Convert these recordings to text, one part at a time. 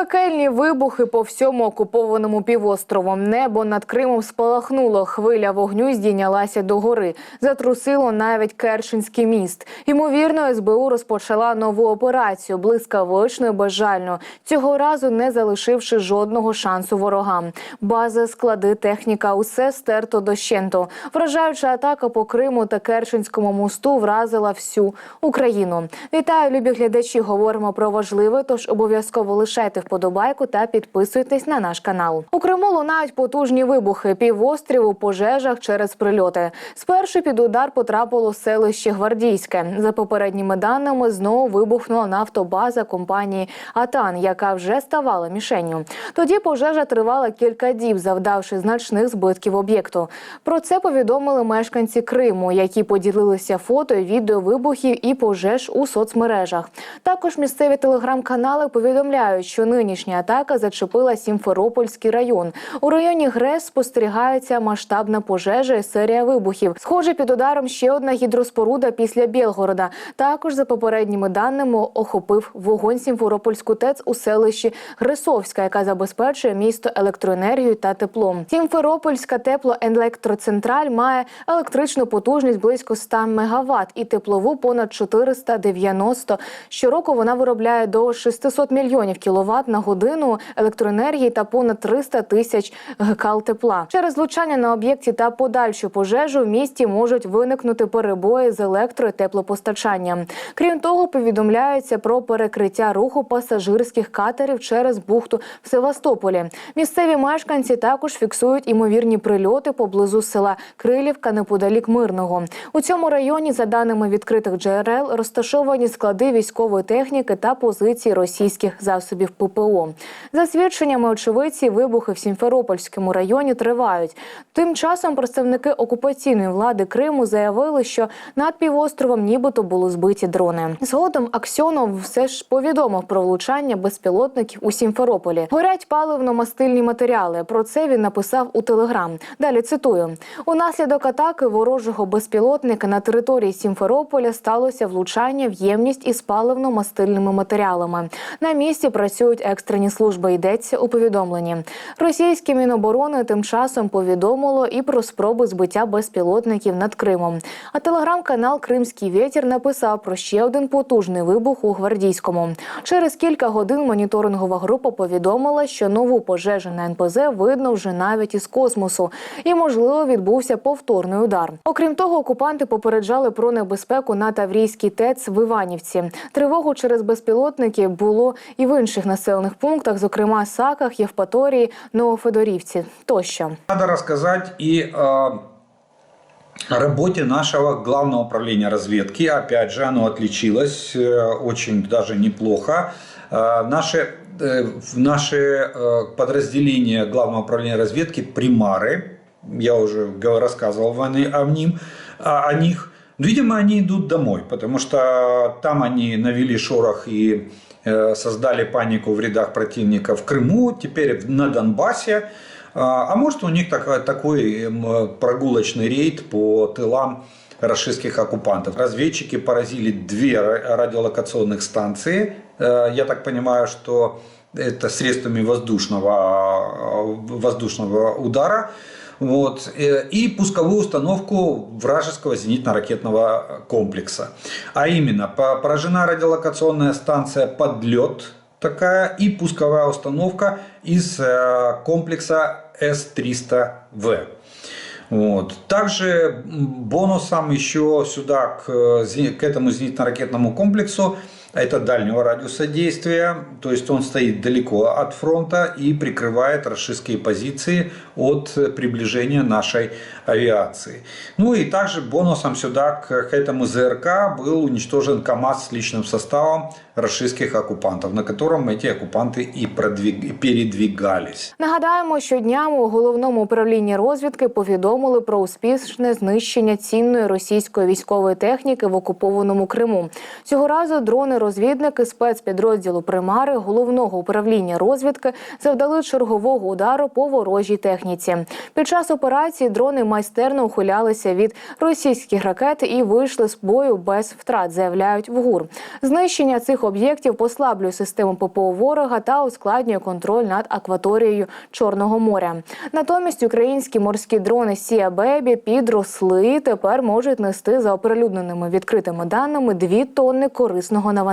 Пекельні вибухи по всьому окупованому півострову. Небо над Кримом спалахнуло. Хвиля вогню здійнялася до гори. Затрусило навіть Керченський міст. Ймовірно, СБУ розпочала нову операцію блискавично і безжально. Цього разу не залишивши жодного шансу ворогам. Бази, склади, техніка усе стерто дощенту. Вражаюча атака по Криму та Керченському мосту вразила всю Україну. Вітаю, любі глядачі. Говоримо про важливе, тож обов'язково лишайте вподобайку та підписуйтесь на наш канал. У Криму лунають потужні вибухи. Півострів у пожежах через прильоти. Спершу під удар потрапило селище Гвардійське. За попередніми даними, знову вибухнула нафтобаза компанії Атан, яка вже ставала мішенню. Тоді пожежа тривала кілька діб, завдавши значних збитків об'єкту. Про це повідомили мешканці Криму, які поділилися фото і відео вибухів і пожеж у соцмережах. Також місцеві телеграм-канали повідомляють, що нинішня атака зачепила Сімферопольський район. У районі ГРЕС спостерігається масштабна пожежа і серія вибухів. Схоже, під ударом ще одна гідроспоруда після Білгорода. Також за попередніми даними охопив вогонь Сімферопольську ТЕЦ у селищі Грисовська, яка забезпечує місто електроенергією та теплом. Сімферопольська теплоелектроцентраль має електричну потужність близько 100 МВт і теплову понад 490. Щороку вона виробляє до 600 мільйонів кіловат на годину електроенергії та понад 300 тисяч гкал тепла. Через влучання на об'єкті та подальшу пожежу в місті можуть виникнути перебої з електро і теплопостачанням. Крім того, повідомляється про перекриття руху пасажирських катерів через бухту в Севастополі. Місцеві мешканці також фіксують імовірні прильоти поблизу села Крилівка неподалік Мирного. У цьому районі, за даними відкритих джерел, розташовані склади військової техніки та позиції російських засобів ППО. За свідченнями очевидці, вибухи в Сімферопольському районі тривають. Тим часом представники окупаційної влади Криму заявили, що над півостровом нібито були збиті дрони. Згодом Аксьонов все ж повідомив про влучання безпілотників у Сімферополі. Горять паливно-мастильні матеріали. Про це він написав у телеграм. Далі цитую: унаслідок атаки ворожого безпілотника на території Сімферополя сталося влучання в ємність із паливно-мастильними матеріалами. На місці працюють екстрені служби. Йдеться у повідомленні. Російське міноборони тим часом повідомило і про спроби збиття безпілотників над Кримом. А телеграм-канал Кримський вітер написав про ще один потужний вибух у гвардійському. Через кілька годин моніторингова група повідомила, що нову пожежу на НПЗ видно вже навіть із космосу, і можливо відбувся повторний удар. Окрім того, окупанти попереджали про небезпеку на Таврійській ТЕЦ в Іванівці. Тривогу через безпілотники було і в інших населених пунктах, зокрема Саках, Євпаторії, Новофедорівці тощо. Надо рассказать и о работе нашего главного управления разведки. Опять же, оно отличилось э, очень даже неплохо. Э, Наши, э, в наши э, подразделения главного управления разведки примары, я уже говор- рассказывал о ни- о ним, о о них, видимо, они идут домой, потому что там они навели шорох и э, создали панику в рядах противника в Крыму, теперь на Донбассе. А а может у них такой, такой м, прогулочный рейд по тылам российских оккупантов. Разведчики поразили две ра- радиолокационных станции. Э, Я так понимаю, что это средствами воздушного, э, воздушного удара. Вот, э, и пусковую установку вражеского зенитно-ракетного комплекса. А именно, по- поражена радиолокационная станция «Подлет», такая и пусковая установка из э, комплекса С-300В. Вот. Также бонусом еще сюда к, э, к этому зенитно-ракетному комплексу это дальнего радиуса действия, то есть он стоит далеко от фронта и прикрывает российские позиции от э, приближения нашей авиации. Ну и также бонусом сюда к, к этому ЗРК был уничтожен КАМАЗ с личным составом российских оккупантов, на котором эти оккупанты и продвиг- передвигались. Нагадаємо, що днями у головному управлінні розвідки повідомили про успішне знищення цінної російської військової техніки в окупованому Криму. Цього разу дрони розвідники спецпідрозділу Примари головного управління розвідки завдали чергового удару по ворожій техніці. Під час операції дрони майстерно ухилялися від російських ракет і вийшли з бою без втрат, заявляють в ГУР. Знищення цих об'єктів послаблює систему ППО ворога та ускладнює контроль над акваторією Чорного моря. Натомість українські морські дрони Сія Бебі підросли тепер можуть нести за оприлюдненими відкритими даними 2 тонни корисного навантаження.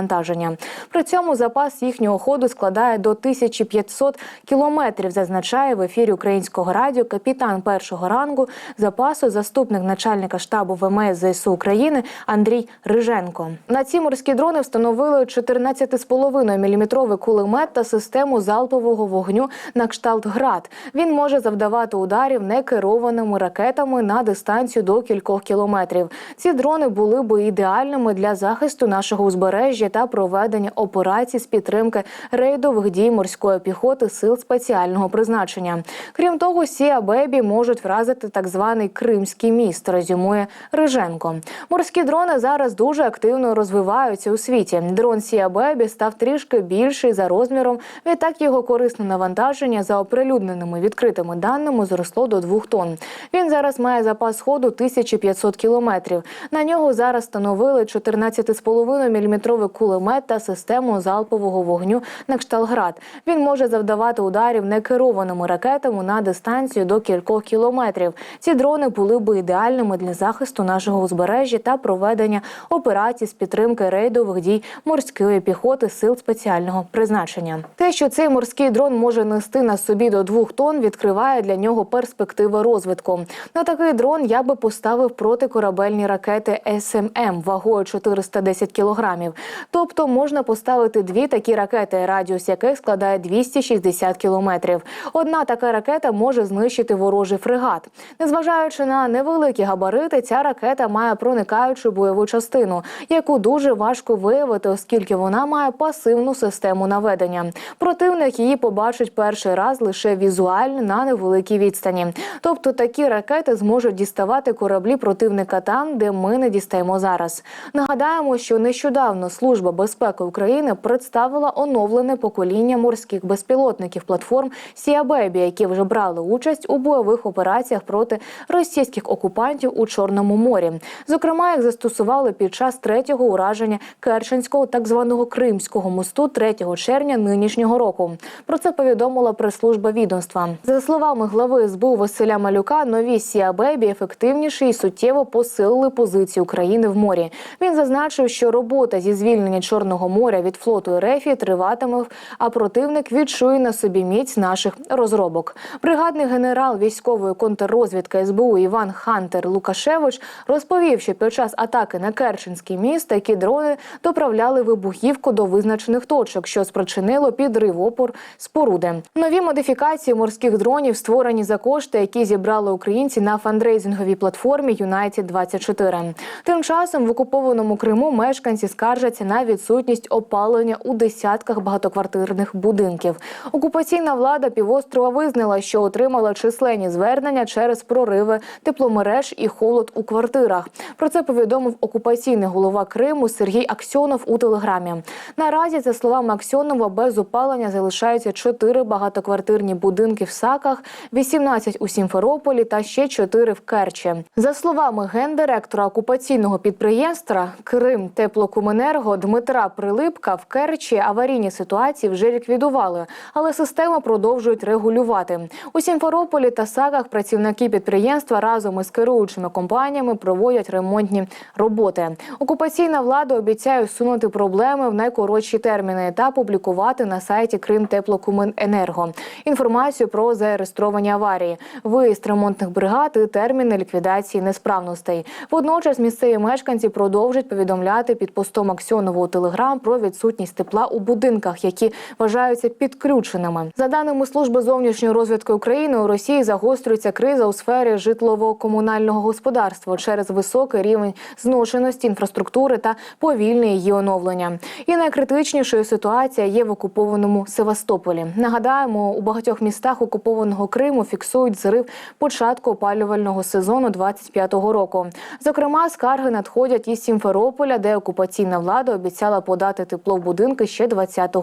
При цьому запас їхнього ходу складає до 1500 кілометрів. Зазначає в ефірі українського радіо капітан першого рангу запасу, заступник начальника штабу ВМС ЗСУ України Андрій Риженко. На ці морські дрони встановили 14,5 мм кулемет та систему залпового вогню на кшталт град. Він може завдавати ударів некерованими ракетами на дистанцію до кількох кілометрів. Ці дрони були би ідеальними для захисту нашого узбережжя та проведення операцій з підтримки рейдових дій морської піхоти сил спеціального призначення. Крім того, Сія Бебі можуть вразити так званий Кримський міст. Резюмує Риженко. Морські дрони зараз дуже активно розвиваються у світі. Дрон Сія Бебі став трішки більший за розміром. Відтак його корисне навантаження за оприлюдненими відкритими даними зросло до 2 тонн. Він зараз має запас ходу 1500 кілометрів. На нього зараз встановили 14,5 мм кулемет та систему залпового вогню на кшталград. Він може завдавати ударів некерованими ракетами на дистанцію до кількох кілометрів. Ці дрони були би ідеальними для захисту нашого узбережжя та проведення операцій з підтримки рейдових дій морської піхоти сил спеціального призначення. Те, що цей морський дрон може нести на собі до двох тонн, відкриває для нього перспективи розвитку. На такий дрон я би поставив протикорабельні ракети СММ вагою 410 кілограмів. Тобто можна поставити дві такі ракети, радіус яких складає 260 кілометрів. Одна така ракета може знищити ворожий фрегат. Незважаючи на невеликі габарити, ця ракета має проникаючу бойову частину, яку дуже важко виявити, оскільки вона має пасивну систему наведення. Противник її побачить перший раз лише візуально на невеликій відстані. Тобто такі ракети зможуть діставати кораблі противника там, де ми не дістаємо зараз. Нагадаємо, що нещодавно Служба безпеки України представила оновлене покоління морських безпілотників платформ Сіабебі, які вже брали участь у бойових операціях проти російських окупантів у Чорному морі. Зокрема, їх застосували під час третього ураження Керченського так званого Кримського мосту 3 червня нинішнього року. Про це повідомила прес-служба відомства. За словами глави СБУ Василя Малюка, нові Сіабебі ефективніші і суттєво посилили позиції України в морі. Він зазначив, що робота зі звільнення Чорного моря від флоту РФ триватиме, а противник відчує на собі міць наших розробок. Бригадний генерал військової контррозвідки СБУ Іван Хантер Лукашевич розповів, що під час атаки на Керченський міст такі дрони доправляли вибухівку до визначених точок, що спричинило підрив опор споруди. Нові модифікації морських дронів створені за кошти, які зібрали українці на фандрейзинговій платформі United 24 Тим часом в окупованому Криму мешканці скаржаться на відсутність опалення у десятках багатоквартирних будинків. Окупаційна влада півострова визнала, що отримала численні звернення через прориви тепломереж і холод у квартирах. Про це повідомив окупаційний голова Криму Сергій Аксьонов у телеграмі. Наразі, за словами Аксьонова, без опалення залишаються чотири багатоквартирні будинки в Саках, 18 у Сімферополі та ще чотири в Керчі. За словами гендиректора окупаційного підприємства Крим Теплокоменерго Дмитра Прилипка в Керчі аварійні ситуації вже ліквідували, але систему продовжують регулювати. У Сімферополі та Саках працівники підприємства разом із керуючими компаніями проводять ремонтні роботи. Окупаційна влада обіцяє усунути проблеми в найкоротші терміни та публікувати на сайті Кримтеплокоменерго інформацію про зареєстровані аварії, виїзд ремонтних бригад і терміни ліквідації несправностей. Водночас місцеві мешканці продовжують повідомляти під постом Аксьонову у Телеграм про відсутність тепла у будинках, які вважаються підключеними. За даними служби зовнішньої розвідки України, у Росії загострюється криза у сфері житлово-комунального господарства через високий рівень зношеності інфраструктури та повільне її оновлення. І найкритичнішою ситуація є в окупованому Севастополі. Нагадаємо, у багатьох містах окупованого Криму фіксують зрив початку опалювального сезону 25-го року. Зокрема, скарги надходять із Сімферополя, де окупаційна влада обіцяла подати тепло в будинки ще 20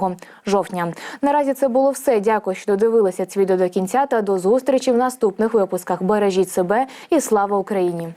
жовтня. Наразі це було все. Дякую, що додивилися це до кінця. Та до зустрічі в наступних випусках. Бережіть себе і слава Україні!